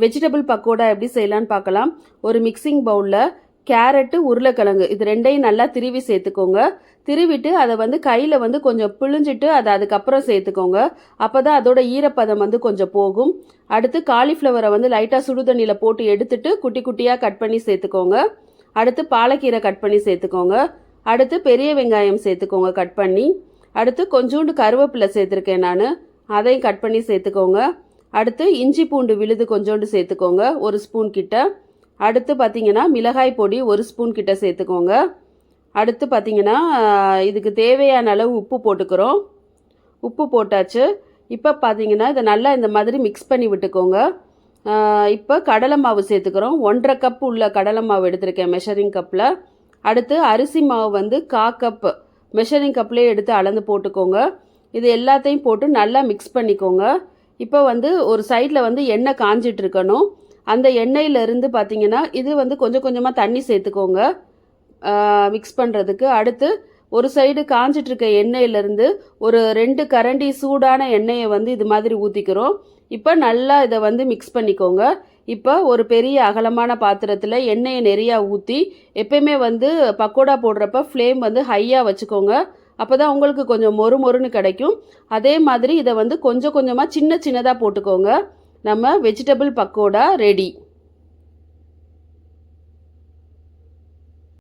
Vegetable pakoda எப்படி செய்யலான்னு பார்க்கலாம். ஒரு மிக்சிங் பவுலில் கேரட்டு உருளைக்கிழங்கு இது ரெண்டையும் நல்லா திருவி சேர்த்துக்கோங்க. திருவிட்டு அதை வந்து கையில் வந்து கொஞ்சம் பிழிஞ்சிட்டு அதை அதுக்கப்புறம் சேர்த்துக்கோங்க. அப்போ தான் அதோட ஈரப்பதம் வந்து கொஞ்சம் போகும். அடுத்து காலிஃப்ளவரை வந்து லைட்டாக சுடு தண்ணியில் போட்டு எடுத்துட்டு குட்டி குட்டியாக கட் பண்ணி சேர்த்துக்கோங்க. அடுத்து பாலக்கீரை கட் பண்ணி சேர்த்துக்கோங்க. அடுத்து பெரிய வெங்காயம் சேர்த்துக்கோங்க கட் பண்ணி. அடுத்து கொஞ்சோண்டு கருவேப்பிலை சேர்த்துருக்கேன் நான். அதையும் கட் பண்ணி சேர்த்துக்கோங்க. அடுத்து இஞ்சி பூண்டு விழுது கொஞ்சோண்டு சேர்த்துக்கோங்க ஒரு ஸ்பூன் கிட்ட. அடுத்து பார்த்தீங்கன்னா மிளகாய் பொடி ஒரு ஸ்பூன் கிட்ட சேர்த்துக்கோங்க. அடுத்து பார்த்தீங்கன்னா இதுக்கு தேவையான அளவு உப்பு போட்டுக்கிறோம். உப்பு போட்டாச்சு. இப்போ பார்த்தீங்கன்னா இதை நல்லா இந்த மாதிரி மிக்ஸ் பண்ணி விட்டுக்கோங்க. இப்போ கடலை மாவு சேர்த்துக்கிறோம். ஒன்றரை கப் உள்ள கடலை மாவு எடுத்திருக்கேன் மெஷரிங் கப்பில் அடுத்து அரிசி மாவு வந்து கா கப் மெஷரிங் கப்லேயே எடுத்து அளந்து போட்டுக்கோங்க. இது எல்லாத்தையும் போட்டு நல்லா மிக்ஸ் பண்ணிக்கோங்க. இப்போ வந்து ஒரு சைடில் வந்து எண்ணெய் காஞ்சிட்டு இருக்கணும் அந்த எண்ணெயிலிருந்து பார்த்தீங்கன்னா இது வந்து கொஞ்சம் கொஞ்சமாக தண்ணி சேர்த்துக்கோங்க. மிக்ஸ் பண்ணுறதுக்கு அடுத்து ஒரு சைடு காஞ்சிட்டு இருக்க எண்ணெயிலேருந்து ஒரு ரெண்டு கரண்டி சூடான எண்ணெயை வந்து இது மாதிரி ஊற்றிக்கிறோம் இப்போ நல்லா இதை வந்து மிக்ஸ் பண்ணிக்கோங்க. இப்போ ஒரு பெரிய அகலமான பாத்திரத்தில் எண்ணெயை நிறையா ஊற்றி எப்பயுமே வந்து பக்கோடா போடுறப்ப ஃப்ளேம் வந்து ஹையாக வச்சுக்கோங்க. அப்போ தான் உங்களுக்கு கொஞ்சம் மொறு மொறுன்னு கிடைக்கும். அதே மாதிரி இதை வந்து கொஞ்சம் கொஞ்சமாக சின்ன சின்னதாக போட்டுக்கோங்க. நம்ம வெஜிடபிள் பக்கோடா ரெடி